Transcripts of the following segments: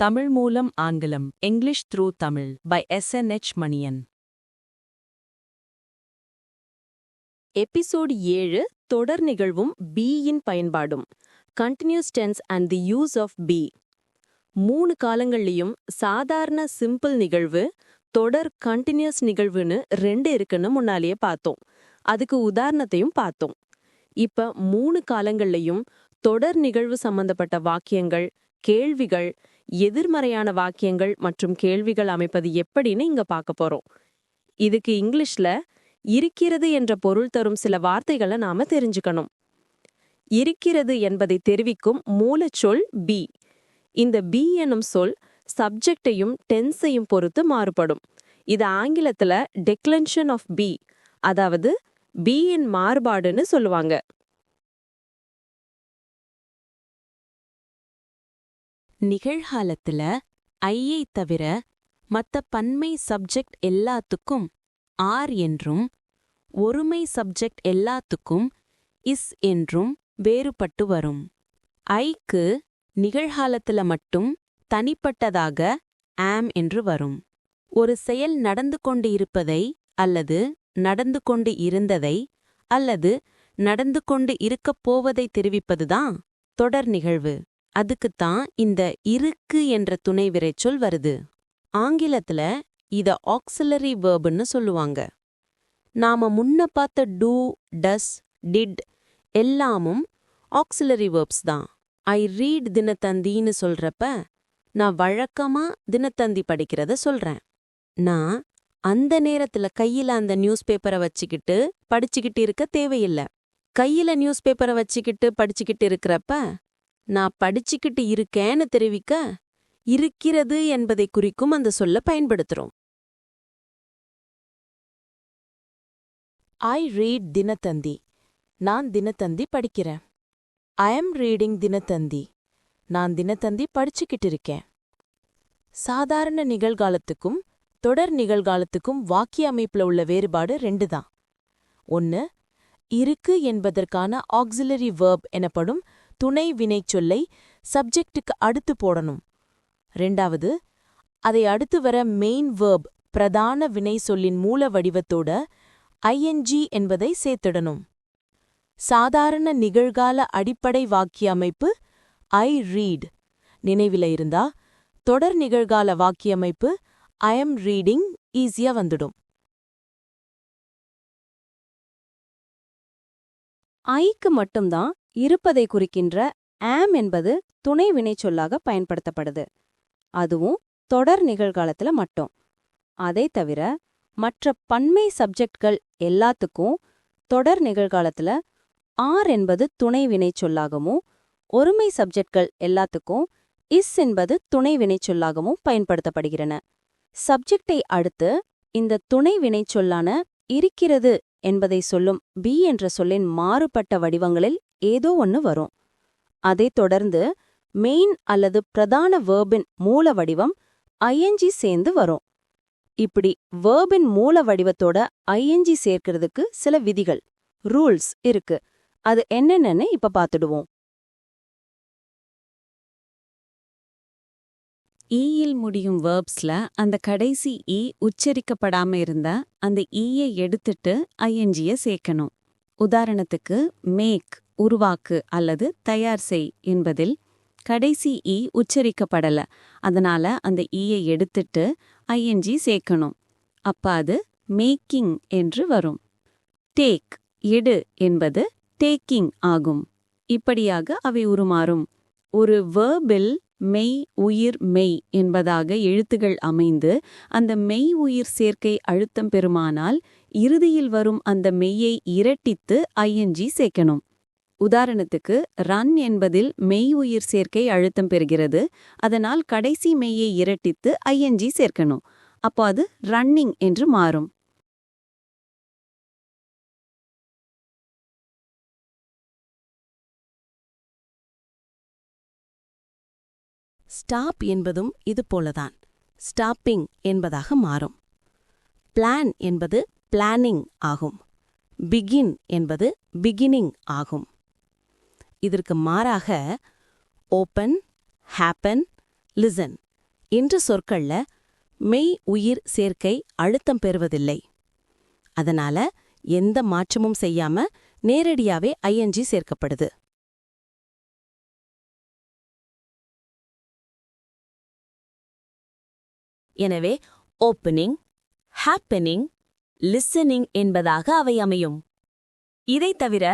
தமிழ் மூலம் ஆங்கிலம் English through Tamil by S N H Maniyan episode ஏழு தொடர் நிகழ்வும் பீயின் பயன்பாடும் continuous tense and the use of be மூணு காலங்கள்லயும் சாதாரண சிம்பிள் நிகழ்வு தொடர் கண்டினியூஸ் நிகழ்வுன்னு ரெண்டு இருக்குன்னு முன்னாலேயே பார்த்தோம். அதுக்கு உதாரணத்தையும் பார்த்தோம். இப்ப மூணு காலங்கள்லயும் தொடர் நிகழ்வு சம்பந்தப்பட்ட வாக்கியங்கள் கேள்விகள் எதிர்மறையான வாக்கியங்கள் மற்றும் கேள்விகள் அமைப்பது எப்படின்னு இங்க பார்க்க போறோம். இதுக்கு இங்கிலீஷ்ல இருக்கிறது என்ற பொருள் தரும் சில வார்த்தைகளை நாம தெரிஞ்சுக்கணும். இருக்கிறது என்பதை தெரிவிக்கும் மூலச்சொல் பி இந்த பி எனும் சொல் சப்ஜெக்டையும் டென்ஸையும் பொறுத்து மாறுபடும். இது ஆங்கிலத்துல டெக்லென்ஷன் ஆஃப் பி அதாவது பியின் மாறுபாடுன்னு சொல்லுவாங்க. நிகழ்காலத்துல ஐயை தவிர மத்த பன்மை சப்ஜெக்ட் எல்லாத்துக்கும் ஆர் என்றும் ஒருமை சப்ஜெக்ட் எல்லாத்துக்கும் இஸ் என்றும் வேறுபட்டு வரும். ஐக்கு நிகழ்காலத்துல மட்டும் தனிப்பட்டதாக ஆம் என்று வரும். ஒரு செயல் நடந்து கொண்டு இருப்பதை அல்லது நடந்து கொண்டு இருந்ததை அல்லது நடந்து கொண்டு இருக்கப் போவதை தெரிவிப்பதுதான் தொடர் நிகழ்வு. அதுக்குத்தான் இந்த இருக்கு என்ற துணை விரைச்சொல் வருது. ஆங்கிலத்துல இத ஆக்சிலரி வேர்புன்னு சொல்லுவாங்க. நாம முன்ன பார்த்த டூ டஸ் டிட் எல்லாமும் ஆக்சிலரி வேர்ப்ஸ் தான். ஐ ரீட் தினத்தந்தின்னு சொல்றப்ப நான் வழக்கமா தினத்தந்தி படிக்கிறத சொல்றேன். நான் அந்த நேரத்துல கையில அந்த நியூஸ் பேப்பரை வச்சுக்கிட்டு படிச்சுக்கிட்டு இருக்க தேவையில்ல. கையில நியூஸ் பேப்பரை வச்சுக்கிட்டு படிச்சுக்கிட்டு இருக்கிறப்ப நான் படிச்சுக்கிட்டு இருக்கேன்னு தெரிவிக்க இருக்கிறது என்பதை குறிக்கும் அந்த சொல்ல பயன்படுத்துறோம். I read Dinathanthi. நான் தினத்தந்தி படிக்கிறேன். I am reading Dinathanthi. நான் தினத்தந்தி படிச்சுக்கிட்டு இருக்கேன். சாதாரண நிகழ்காலத்துக்கும் தொடர் நிகழ்காலத்துக்கும் வாக்கிய அமைப்புல உள்ள வேறுபாடு ரெண்டு தான் ஒன்னு இருக்கு என்பதற்கான ஆக்சிலரி வேர்ப் எனப்படும் துணை வினைச்சொல்லை சப்ஜெக்டுக்கு அடுத்து போடணும். ரெண்டாவது அதை அடுத்து வர மெயின் வேர்ப் பிரதான வினை சொல்லின் மூல வடிவத்தோட ஐஎன்ஜி என்பதை சேர்த்திடணும். சாதாரண நிகழ்கால அடிப்படை வாக்கிய அமைப்பு ஐ ரீட் நினைவில இருந்தா தொடர் நிகழ்கால வாக்கியமைப்பு ஐ எம் ரீடிங் ஈஸியா வந்துடும். ஐக்கு மட்டும்தான் இருப்பதை குறிக்கின்ற ஆம் என்பது துணை வினைச்சொல்லாக பயன்படுத்தப்படுது. அதுவும் தொடர் நிகழ்காலத்துல மட்டும். அதை தவிர மற்ற பன்மை சப்ஜெக்ட்கள் எல்லாத்துக்கும் தொடர் நிகழ்காலத்துல ஆர் என்பது துணை வினைச்சொல்லாகவும் ஒருமை சப்ஜெக்ட்கள் எல்லாத்துக்கும் இஸ் என்பது துணை வினைச்சொல்லாகவும் பயன்படுத்தப்படுகிறன சப்ஜெக்டை அடுத்து இந்த துணை வினைச்சொல்லான இருக்கிறது என்பதை சொல்லும் பி என்ற சொல்லின் மாறுபட்ட வடிவங்களில் ஏதோ ஒன்னு வரும். அதைத் தொடர்ந்து மெயின் அல்லது பிரதான வேர்பின் மூல வடிவம் ஐஎன்ஜி சேர்ந்து வரும். இப்படி வேர்பின் மூல வடிவத்தோட ஐஎன்ஜி சேர்க்கிறதுக்கு சில விதிகள் ரூல்ஸ் இருக்கு. அது என்னென்னு இப்ப பாத்துடுவோம் ஈயில் முடியும் வேர்ப்ஸ்ல அந்த கடைசி ஈ உச்சரிக்கப்படாம இருந்தா அந்த ஈயை எடுத்துட்டு ஐஎன்ஜிய சேர்க்கணும். உதாரணத்துக்கு மேக் உருவாக்கு அல்லது தயார் செய் என்பதில் கடைசி ஈ உச்சரிக்கப்படல. அதனால அந்த ஈயை எடுத்துட்டு ஐஎன்ஜி சேர்க்கணும். அப்ப அது மேக்கிங் என்று வரும். டேக் எடு என்பது டேக்கிங் ஆகும். இப்படியாக அவை உருமாறும். ஒரு வேர்பில் மெய் உயிர் மெய் என்பதாக எழுத்துகள் அமைந்து அந்த மெய் உயிர் சேர்க்கை அழுத்தம் பெறுமானால் இறுதியில் வரும் அந்த மெய்யை இரட்டித்து ஐஎன்ஜி சேர்க்கணும். உதாரணத்துக்கு ரன் என்பதில் மெய் உயிர் சேர்க்கை அழுத்தம் பெறுகிறது. அதனால் கடைசி மெய்யை இரட்டித்து ஐஎன்ஜி சேர்க்கணும். அப்போ அது ரன்னிங் என்று மாறும். ஸ்டாப் என்பதும் இது போலதான். ஸ்டாப்பிங் என்பதாக மாறும். பிளான் என்பது பிளானிங் ஆகும். பிகின் என்பது பிகினிங் ஆகும். இதற்கு மாறாக ஓப்பன் ஹேப்பன் லிசன் என்ற சொற்கள்ல மெய் உயிர் சேர்க்கை அழுத்தம் பெறுவதில்லை. அதனால எந்த மாற்றமும் செய்யாம நேரடியாவே ஐஎன்ஜி சேர்க்கப்படுது. எனவே ஓப்பனிங் ஹாப்பனிங் லிசனிங் என்பதாக அவை அமையும். இதைத் தவிர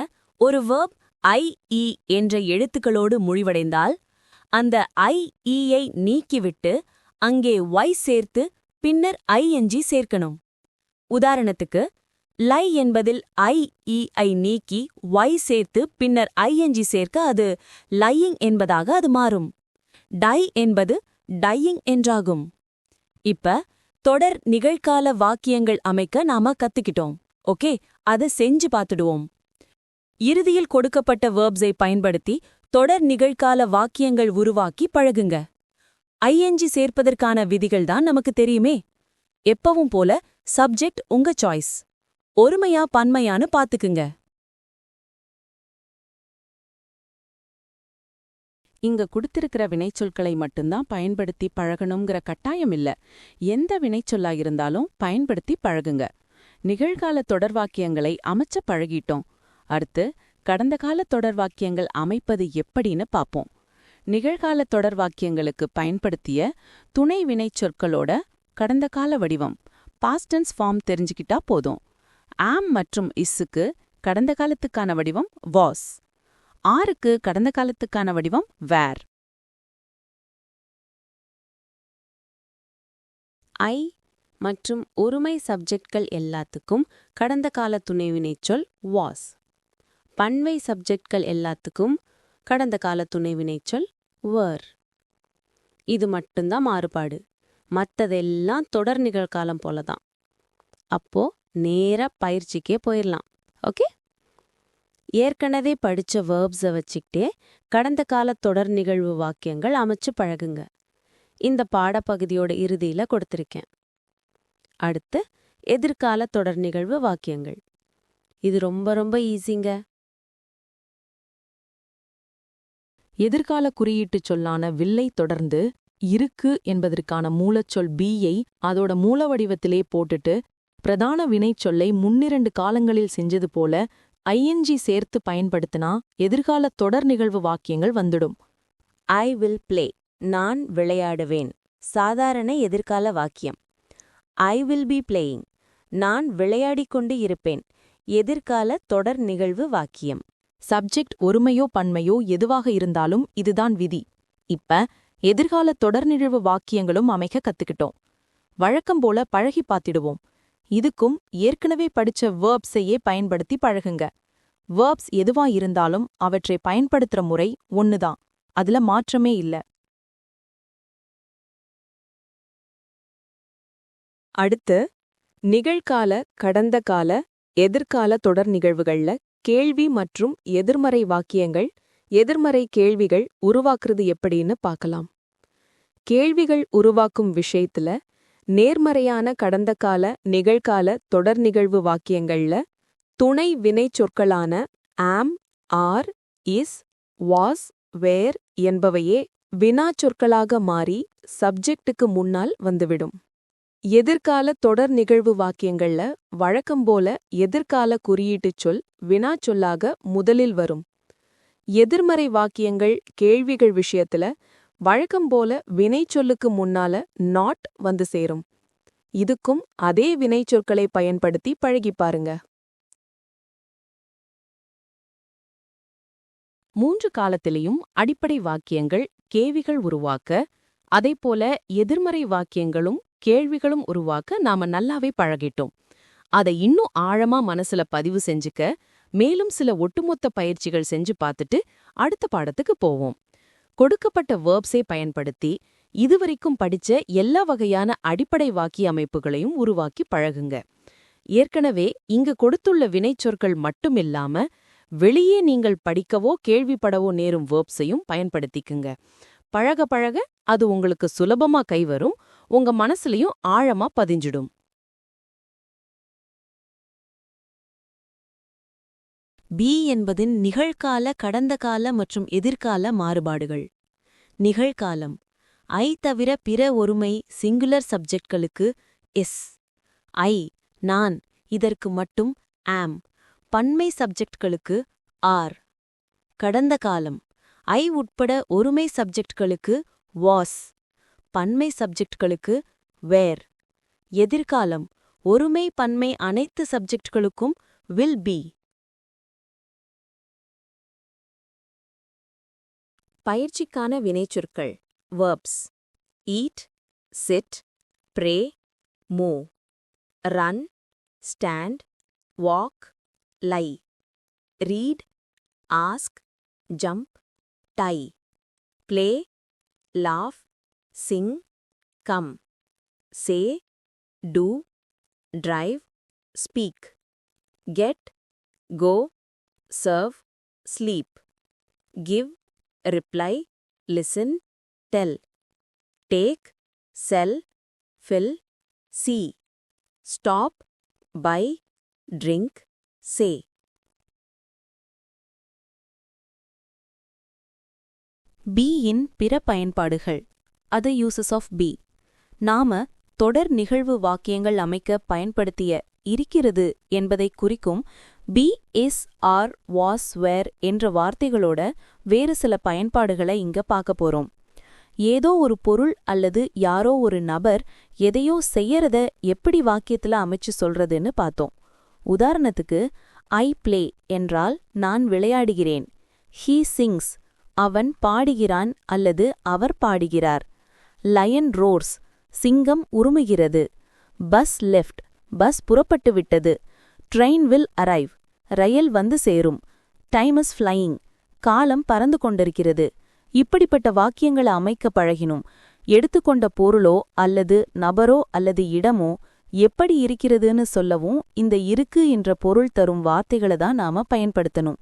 ஒரு வேர்ப் ஐ இ என்ற எழுத்துக்களோடு முடிவடைந்தால் அந்த e ஐ நீக்கிவிட்டு அங்கே ஒய் சேர்த்து பின்னர் ஐஎன்ஜி சேர்க்கணும். உதாரணத்துக்கு லை என்பதில் ஐ இ e ஐ நீக்கி ஒய் சேர்த்து பின்னர் ஐஎன்ஜி சேர்க்க அது லையிங் என்பதாக அது மாறும். டை என்பது டையிங் என்றாகும். இப்ப தொடர் நிகழ்கால வாக்கியங்கள் அமைக்க நாம கத்துக்கிட்டோம். ஓகே? அத செஞ்சு பார்த்துடுவோம் இறுதியில் கொடுக்கப்பட்ட வேர்ப்ஸை பயன்படுத்தி தொடர் நிகழ்கால வாக்கியங்கள் உருவாக்கி பழகுங்க. ஐஎன்ஜி சேர்ப்பதற்கான விதிகள் தான் நமக்கு தெரியுமே. எப்பவும் போல சப்ஜெக்ட் உங்க சாய்ஸ் ஒருமையா பன்மையான்னு பாத்துக்குங்க. இங்க கொடுத்திருக்கிற வினைச்சொற்களை மட்டும்தான் பயன்படுத்தி பழகணுங்கிற கட்டாயம் இல்ல. எந்த வினைச்சொல்லா இருந்தாலும் பயன்படுத்தி பழகுங்க. நிகழ்கால தொடர்வாக்கியங்களை அமைச்ச பழகிட்டோம். அடுத்து கடந்த கால தொடர்வாக்கியங்கள் அமைப்பது எப்படின்னு பாப்போம். நிகழ்கால தொடர்வாக்கியங்களுக்கு பயன்படுத்திய துணை வினைச்சொற்களோட கடந்த கால வடிவம் பாஸ்டன்ஸ் ஃபார்ம் தெரிஞ்சுக்கிட்டா போதும். ஆம் மற்றும் இஸ்ஸுக்கு கடந்த காலத்துக்கான வடிவம் வாஸ் ஆருக்கு கடந்த காலத்துக்கான வடிவம் வேர். ஐ மற்றும் ஒருமை சப்ஜெக்ட்கள் எல்லாத்துக்கும் கடந்த கால துணைவினைச்சொல் வாஸ் பன்மை சப்ஜெக்ட்கள் எல்லாத்துக்கும் கடந்த கால துணைவினைச்சொல் வர் இது மட்டும்தான் மாறுபாடு. மத்ததெல்லாம் தொடர் நிகழ்காலம் போல தான் அப்போ நேரா பயிற்சிக்கே போயிடலாம் ஓகே? ஏற்கனவே படிச்ச வேர்ப்ஸை வச்சுக்கிட்டே கடந்த கால தொடர் நிகழ்வு வாக்கியங்கள் அமைச்சு பழகுங்க. இந்த பாடப்பகுதியோட இறுதியில கொடுத்திருக்கேன். அடுத்து எதிர்கால தொடர் நிகழ்வு வாக்கியங்கள். இது ரொம்ப ரொம்ப ஈஸிங்க எதிர்கால குறியீட்டுச் சொல்லான வில்லை தொடர்ந்து இருக்கு என்பதற்கான மூலச்சொல் பியை அதோட மூல வடிவத்திலே போட்டுட்டு பிரதான வினைச்சொல்லை முன்னிரண்டு காலங்களில் செஞ்சது போல ஐஎன்ஜி சேர்த்து பயன்படுத்தினா எதிர்கால தொடர் நிகழ்வு வாக்கியங்கள் வந்துடும். ஐ வில் பிளே நான் விளையாடுவேன். சாதாரண எதிர்கால வாக்கியம். ஐ வில் பி பிளேயிங் நான் விளையாடிக் கொண்டு இருப்பேன். எதிர்கால தொடர் நிகழ்வு வாக்கியம். சப்ஜெக்ட் ஒருமையோ பன்மையோ எதுவாக இருந்தாலும் இதுதான் விதி. இப்ப எதிர்கால தொடர் நிகழ்வு வாக்கியங்களும் அமைக்க கத்துக்கிட்டோம். வழக்கம் போல பழகி பார்த்திடுவோம். இதுக்கும் ஏற்கனவே படிச்ச வேர்ப்ஸையே பயன்படுத்தி பழகுங்க. வேர்ப்ஸ் எதுவா இருந்தாலும் அவற்றை பயன்படுத்துற முறை ஒன்னுதான் அதுல மாற்றமே இல்ல. அடுத்து நிகழ்கால கடந்த கால எதிர்கால தொடர் நிகழ்வுகள்ல கேள்வி மற்றும் எதிர்மறை வாக்கியங்கள் எதிர்மறை கேள்விகள் உருவாக்குறது எப்படின்னு பார்க்கலாம். கேள்விகள் உருவாக்கும் விஷயத்துல நேர்மறையான கடந்த கால நிகழ்கால தொடர் நிகழ்வு வாக்கியங்கள்ல துணை வினை சொற்களான am are is was were என்பவையே வினா சொற்களாக மாறி சப்ஜெக்டுக்கு முன்னால் வந்துவிடும். எதிர்கால தொடர் நிகழ்வு வாக்கியங்கள்ல வழக்கம் போல எதிர்கால குறியீட்டுச் சொல் வினாச்சொல்லாக முதலில் வரும். எதிர்மறை வாக்கியங்கள் கேள்விகள் விஷயத்துல வழக்கம் போல வினைச்சொல்லுக்கு முன்னால நாட் வந்து சேரும். இதுக்கும் அதே வினைச்சொற்களை பயன்படுத்தி பழகி பாருங்க. மூன்று காலத்திலையும் அடிப்படை வாக்கியங்கள் கேவிகள் உருவாக்க அதேபோல எதிர்மறை வாக்கியங்களும் கேள்விகளும் உருவாக்க நாம நல்லாவே பழகிட்டோம். அதை இன்னும் ஆழமா மனசுல பதிவு செஞ்சுக்க மேலும் சில ஒட்டுமொத்த பயிற்சிகள் செஞ்சு பார்த்துட்டு அடுத்த பாடத்துக்கு போவோம். கொடுக்கப்பட்ட வேர்ப்ஸை பயன்படுத்தி இதுவரைக்கும் படிச்ச எல்லா வகையான அடிப்படை வாக்கிய அமைப்புகளையும் உருவாக்கி பழகுங்க. ஏற்கனவே இங்கு கொடுத்துள்ள வினைச்சொற்கள் மட்டுமில்லாம வெளியே நீங்கள் படிக்கவோ கேள்விப்படவோ நேரும் வேர்ப்ஸையும் பயன்படுத்திக்குங்க. பழக பழக அது உங்களுக்கு சுலபமா கைவரும் உங்க மனசுலயும் ஆழமா பதிஞ்சிடும். பி என்பதின் நிகழ்கால கடந்த கால மற்றும் எதிர்கால மாறுபாடுகள். நிகழ்காலம். ஐ தவிர பிற ஒருமை சிங்குலர் சப்ஜெக்ட்களுக்கு எஸ் ஐ நான் இதற்கு மட்டும் ஆம் பன்மை சப்ஜெக்ட்களுக்கு ஆர் கடந்த காலம் ஐ உட்பட ஒருமை சப்ஜெக்ட்களுக்கு வாஸ் பன்மை சப்ஜெக்ட்களுக்கு வேர் எதிர்காலம். ஒருமை பன்மை அனைத்து சப்ஜெக்ட்களுக்கும் வில் பி பயிற்சிக்கான வினைச்சொற்கள். Verbs eat sit pray mow run stand walk lie read ask jump die play laugh sing come say do drive speak get go serve sleep give reply, listen, tell. Take, sell, fill, see. Stop, buy, drink, say. பீயின் பிற பயன்பாடுகள் அது uses of B நாம தொடர் நிகழ்வு வாக்கியங்கள் அமைக்க பயன்படுத்திய இருக்கிறது என்பதை குறிக்கும் be is are was were என்ற வார்த்தைகளோட வேறு சில பயன்பாடுகளை இங்க பார்க்க போறோம். ஏதோ ஒரு பொருள் அல்லது யாரோ ஒரு நபர் எதையோ செய்யறத எப்படி வாக்கியத்துல அமைச்சு சொல்றதுன்னு பார்த்தோம். உதாரணத்துக்கு ஐ ப்ளே என்றால் நான் விளையாடுகிறேன். ஹீ சிங்ஸ் அவன் பாடுகிறான் அல்லது அவர் பாடுகிறார். லயன் ரோர்ஸ் சிங்கம் உருமுகிறது. பஸ் லெஃப்ட் பஸ் புறப்பட்டு விட்டது. ட்ரெயின் வில் அரைவ் ரயில் வந்து சேரும். டைம் இஸ் ஃப்ளையிங் காலம் பறந்து கொண்டிருக்கிறது. இப்படிப்பட்ட வாக்கியங்களை அமைக்க பழகினும். எடுத்துக்கொண்ட பொருளோ அல்லது நபரோ அல்லது இடமோ எப்படி இருக்கிறதுன்னு சொல்லவும் இந்த இருக்கு என்ற பொருள் தரும் வார்த்தைகளை தான் நாம பயன்படுத்தணும்.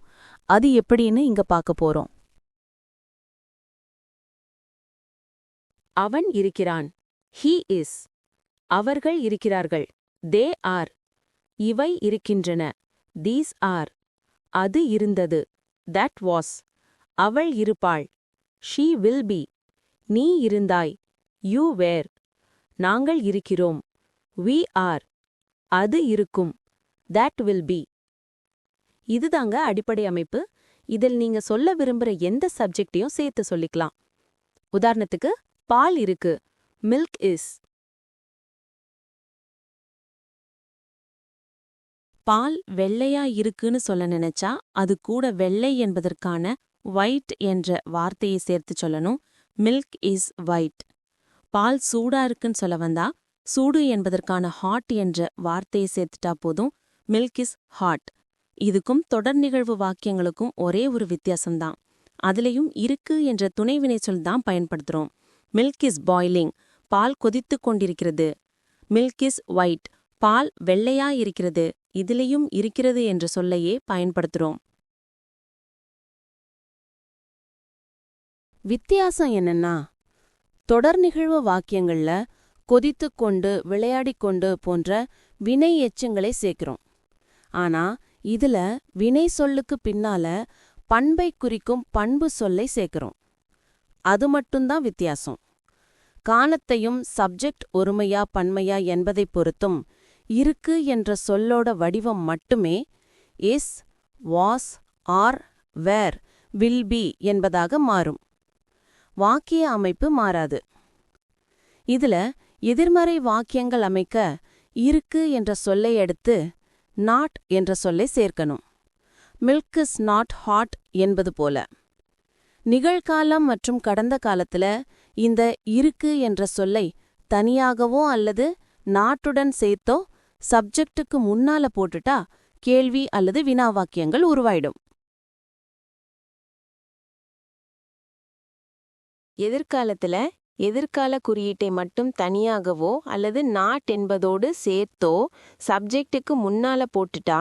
அது எப்படின்னு இங்க பார்க்க போறோம். அவன் இருக்கிறான். ஹீ இஸ் அவர்கள் இருக்கிறார்கள். தே ஆர் இவை இருக்கின்றன. தீஸ் ஆர் அது இருந்தது. தட் வாஸ் அவள் இருப்பாள். ஷீ வில் பி நீ இருந்தாய். யூ வேர் நாங்கள் இருக்கிறோம். வி ஆர் அது இருக்கும். தட் வில் பி இதுதாங்க அடிப்படை அமைப்பு. இதில் நீங்க சொல்ல விரும்புற எந்த சப்ஜெக்டையும் சேர்த்து சொல்லிக்கலாம். உதாரணத்துக்கு பால் இருக்கு. மில்க் இஸ் பால் வெள்ளையா இருக்குன்னு சொல்ல நினைச்சா அது கூட வெள்ளை என்பதற்கான ஒயிட் என்ற வார்த்தையை சேர்த்து சொல்லணும். மில்க் இஸ் ஒயிட் பால் சூடா இருக்குன்னு சொல்ல வந்தா சூடு என்பதற்கான ஹாட் என்ற வார்த்தையை சேர்த்துட்டா போதும். மில்க் இஸ் ஹாட் இதுக்கும் தொடர் நிகழ்வு வாக்கியங்களுக்கும் ஒரே ஒரு வித்தியாசம்தான். அதுலயும் இருக்கு என்ற துணை வினைச்சொல் தான் பயன்படுத்துறோம். மில்க் இஸ் பாய்லிங் பால் கொதித்துக் கொண்டிருக்கிறது. மில்க் இஸ் ஒயிட் பால் வெள்ளையா இருக்கிறது. இதிலையும் இருக்கிறது என்ற சொல்லையே பயன்படுத்துறோம். வித்தியாசம் என்னன்னா தொடர் நிகழ்வு வாக்கியங்கள்ல கொதித்து கொண்டு விளையாடிக் கொண்டு போன்ற வினை எச்சங்களை சேர்க்கிறோம். ஆனா இதுல வினை சொல்லுக்கு பின்னால பண்பை குறிக்கும் பண்பு சொல்லை சேர்க்கிறோம். அது மட்டும்தான் வித்தியாசம். காலத்தையும் சப்ஜெக்ட் ஒருமையா பன்மையா என்பதை பொறுத்தும் இருக்கு என்ற சொல்லோட வடிவம் மட்டுமே is was are were will be என்பதாக மாறும். வாக்கிய அமைப்பு மாறாது. இதுல எதிர்மறை வாக்கியங்கள் அமைக்க இருக்கு என்ற சொல்லை எடுத்து நாட் என்ற சொல்லை சேர்க்கணும். மில்க் இஸ் நாட் ஹாட் என்பது போல. நிகழ்காலம் மற்றும் கடந்த காலத்துல இந்த இருக்கு என்ற சொல்லை தனியாகவோ அல்லது நாட்டுடன் சேர்த்தோ சப்ஜெக்டுக்கு முன்னால போட்டுட்டா கேள்வி அல்லது வினா வாக்கியங்கள் உருவாயிடும். எதிர்காலத்துல எதிர்கால குறியீட்டை மட்டும் தனியாகவோ அல்லது நாட் என்பதோடு சேர்த்தோ சப்ஜெக்டுக்கு முன்னால போட்டுட்டா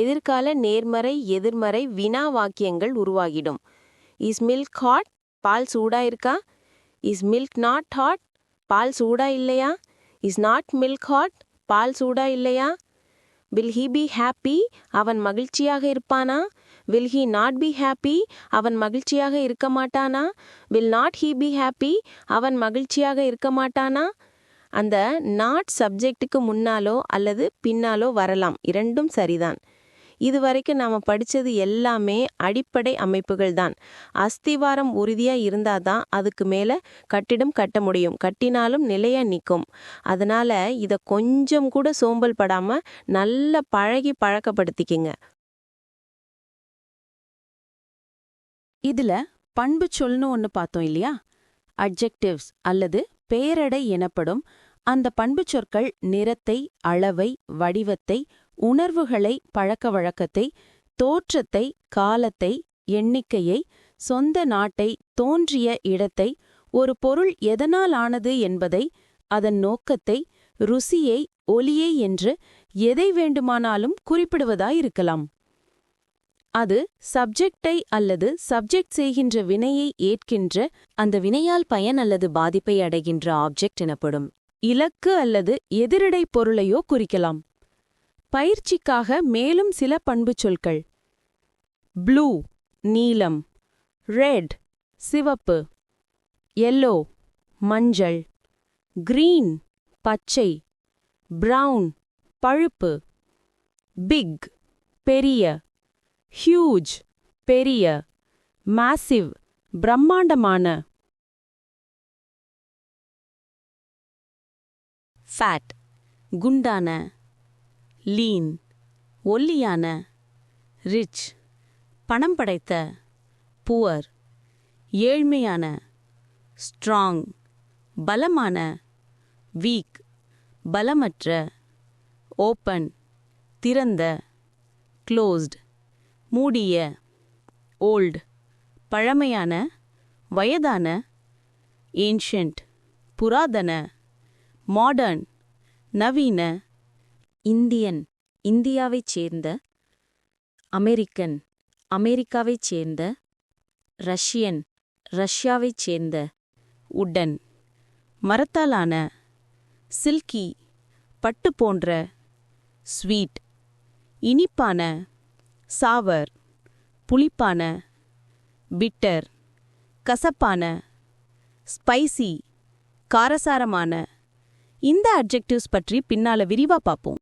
எதிர்கால நேர்மறை எதிர்மறை வினா வாக்கியங்கள் உருவாகிடும். இஸ் மில்க் ஹாட் பால் சூடா இருக்கா? இஸ் மில்க் நாட் ஹாட் பால் சூடா இல்லையா? இஸ் நாட் மில்க் ஹாட் பால் சூடா இல்லையா? வில் ஹீ பி ஹாப்பி அவன் மகிழ்ச்சியாக இருப்பானா? Will he not be happy அவன் மகிழ்ச்சியாக இருக்க மாட்டானா? Will not he be happy அவன் மகிழ்ச்சியாக இருக்க மாட்டானா? அந்த நாட் சப்ஜெக்டுக்கு முன்னாலோ அல்லது பின்னாலோ வரலாம். இரண்டும் சரிதான். இதுவரைக்கும் நாம படிச்சது எல்லாமே அடிப்படை அமைப்புகள் தான் அஸ்திவாரம் உறுதியா இருந்தாதான் அதுக்கு மேல கட்டிடம் கட்ட முடியும். கட்டினாலும் நிலையாக நிற்கும் அதனால இத கொஞ்சம் கூட சோம்பல் படாம நல்ல பழகி பழக்கப்படுத்திக்கிங்க. இதுல பண்பு சொல்னு ஒன்னு பார்த்தோம் இல்லையா? அட்ஜெக்டிவ்ஸ் அல்லது பேரடை எனப்படும் அந்த பண்பு சொற்கள் நிறத்தை அளவை வடிவத்தை உணர்வுகளை பழக்க வழக்கத்தை தோற்றத்தை காலத்தை எண்ணிக்கையை சொந்த நாட்டை தோன்றிய இடத்தை ஒரு பொருள் எதனால் ஆனது என்பதை அதன் நோக்கத்தை ருசியை ஒலியை என்று எதை வேண்டுமானாலும் குறிப்பிடுவதாயிருக்கலாம். அது சப்ஜெக்டை அல்லது சப்ஜெக்ட் செய்கின்ற வினையை ஏற்கின்ற அந்த வினையால் பயன் அல்லது பாதிப்பை அடைகின்ற ஆப்ஜெக்ட் எனப்படும். இலக்கு அல்லது எதிரிடை பொருளையோ குறிக்கலாம். பயிற்சிக்காக மேலும் சில பண்புச்சொற்கள் ப்ளூ நீலம். ரெட் சிவப்பு. எல்லோ மஞ்சள். கிரீன் பச்சை. பிரவுன் பழுப்பு. பிக் பெரிய. ஹியூஜ் பெரிய. மாசிவ் பிரம்மாண்டமான. ஃபேட் குண்டான. லீன் ஒல்லியான ரிச் பணம் படைத்த புவர் ஏழ்மையான ஸ்ட்ராங் பலமான வீக் பலமற்ற ஓப்பன் திறந்த க்ளோஸ்ட் மூடிய ஓல்டு பழமையான வயதான ஏன்ஷண்ட் புராதன மாடர்ன் நவீன இந்தியன் இந்தியாவைச் சேர்ந்த அமெரிக்கன் அமெரிக்காவைச் சேர்ந்த ரஷ்யன் ரஷ்யாவைச் சேர்ந்த உடன் மரத்தாலான சில்கி பட்டு போன்ற ஸ்வீட் இனிப்பான சாவர் புளிப்பான பிட்டர் கசப்பான ஸ்பைசி காரசாரமான இந்த அட்ஜெக்டிவ்ஸ் பற்றி பின்னால விரிவா பார்ப்போம்.